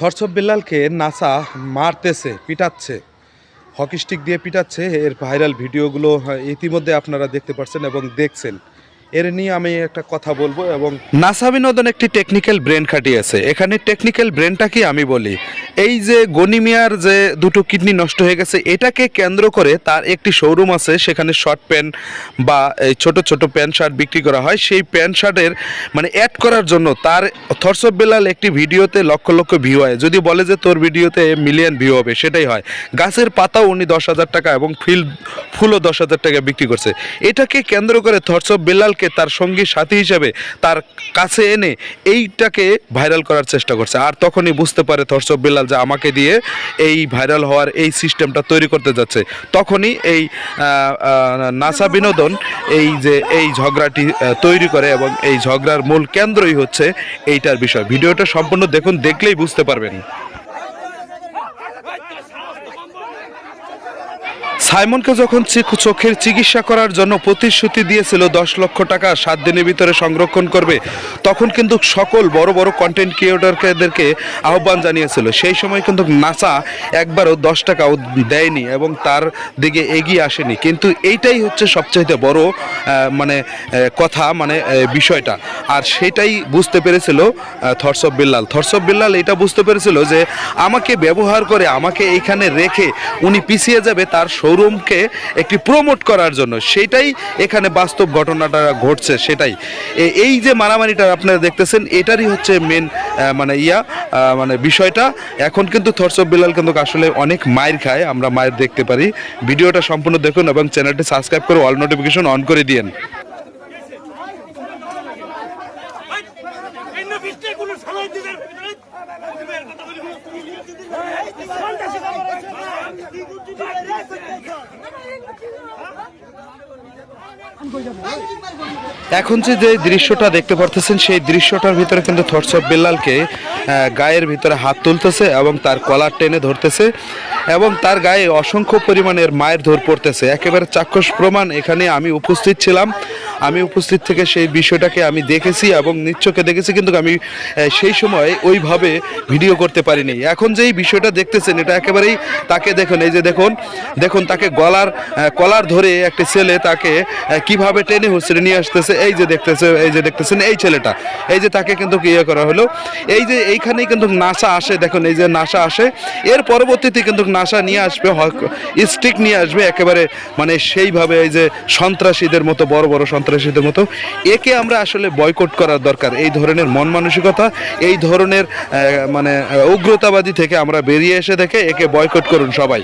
থরসব বিল্লালকে NASA মারতেছে, পিটাচ্ছে। Hockey stick দিয়ে পিটাচ্ছে, এর ভাইরাল ভিডিওগুলো ইতিমধ্যে আপনারা দেখতে পাচ্ছেন এবং দেখছেন। এর নিয়ে আমি একটা কথা বলব এবং নাসা বিনোদন একটি টেকনিক্যাল ব্রেন খাটিয়েছে। এখানে টেকনিক্যাল ব্রেনটা কি আমি বলি? এই যে গনিমিয়ার যে দুটো কিডনি নষ্ট হয়ে গেছে, এটাকে কেন্দ্র করে তার একটি শোরুম আছে, সেখানে শর্ট প্যান্ট বা এই ছোট ছোট প্যান্ট শার্ট বিক্রি করা হয়। সেই প্যান্ট শার্টের মানে অ্যাড করার জন্য তার থরসব বেলাল একটি ভিডিওতে লক্ষ লক্ষ ভিউ হয় যদি বলে যে তোর ভিডিওতে মিলিয়ন ভিউ হবে, সেটাই হয়। গাছের পাতাও উনি দশ হাজার টাকা এবং ফিল ফুলও দশ হাজার টাকা বিক্রি করছে। এটাকে কেন্দ্র করে থরসব বেলালকে তার সঙ্গী সাথী হিসেবে তার কাছে এনে এইটাকে ভাইরাল করার চেষ্টা করছে। আর তখনই বুঝতে পারে থরসব বেলাল যে আমাকে দিয়ে এই ভাইরাল হওয়ার এই সিস্টেমটা তৈরি করতে যাচ্ছে। তখনই এই নাসা বিনোদন এই যে এই ঝগড়াটি তৈরি করে এবং এই ঝগড়ার মূল কেন্দ্রই হচ্ছে এইটার বিষয়। ভিডিওটা সম্পূর্ণ দেখুন, দেখলেই বুঝতে পারবেন। সাইমনকে যখন চোখের চিকিৎসা করার জন্য প্রতিশ্রুতি দিয়েছিল, দশ লক্ষ টাকা সাত দিনের ভিতরে সংরক্ষণ করবে, তখন কিন্তু সকল বড় বড় কন্টেন্ট ক্রিয়েটরদেরকে আহ্বান জানিয়েছিল। সেই সময় কিন্তু নাসা একবারও দশ টাকাও দেয়নি এবং তার দিকে এগিয়ে আসেনি। কিন্তু এইটাই হচ্ছে সবচাইতে বড় মানে কথা মানে বিষয়টা। আর সেটাই বুঝতে পেরেছিল থরসব বিল্লাল। থরসব বিল্লাল এটা বুঝতে পেরেছিল যে, আমাকে ব্যবহার করে, আমাকে এইখানে রেখে উনি পিছিয়ে যাবে, তার শোরুমকে একটি প্রমোট করার জন্য সেটাই এখানে বাস্তব ঘটনাটা ঘটছে সেটাই এই যে মারামারিটা আপনারা দেখতেছেন এটারই হচ্ছে মেন মানে ইয়া মানে বিষয়টা এখন কিন্তু থরসব বিলাল কিন্তু আসলে অনেক মায়ের খায় আমরা মায়ের দেখতে পারি ভিডিওটা সম্পূর্ণ দেখুন এবং চ্যানেলটি সাবস্ক্রাইব করে অল নোটিফিকেশন অন করে দিন এই নবিশটা কোনো সময় দিতে এখন যে যে দৃশ্যটা দেখতে পারতেছেন, সেই দৃশ্যটার ভিতরে কিন্তু থরসব বেল্লালকে গায়ের ভিতরে হাত তুলতেছে এবং তার কলার টেনে ধরতেছে এবং তার গায়ে অসংখ্য পরিমাণের মায়ের ধর পড়তেছে। একেবারে চাক্ষুষ প্রমাণ এখানে আমি উপস্থিত ছিলাম। আমি উপস্থিত থেকে সেই বিষয়টাকে আমি দেখেছি এবং নিচ্ছকে দেখেছি, কিন্তু আমি সেই সময় ওইভাবে ভিডিও করতে পারিনি। এখন যেই বিষয়টা দেখতেছেন, এটা একেবারেই তাকে দেখুন, এই যে দেখুন দেখুন তাকে গলার কলার ধরে একটি ছেলে তাকে কীভাবে টেনে হুসড়ে নিয়ে আসতেছে, এই যে দেখতেছে, এই যে দেখতেছেন এই ছেলেটা। এই যে তাকে কিন্তু ইয়ে করা হলো, এই যে এইখানেই কিন্তু নাসা আসে, দেখুন, এই যে নাসা আসে, এর পরবর্তীতে কিন্তু নাসা নিয়ে আসবে স্টিক নিয়ে আসবে, একেবারে মানে সেইভাবে এই যে সন্ত্রাসীদের মতো বড় বড় সন্ত্রাসীদের মতো। একে আমরা আসলে বয়কট করার দরকার। এই ধরনের মন মানসিকতা, এই ধরনের মানে উগ্রতাবাদী থেকে আমরা বেরিয়ে এসে দেখে একে বয়কট করুন সবাই।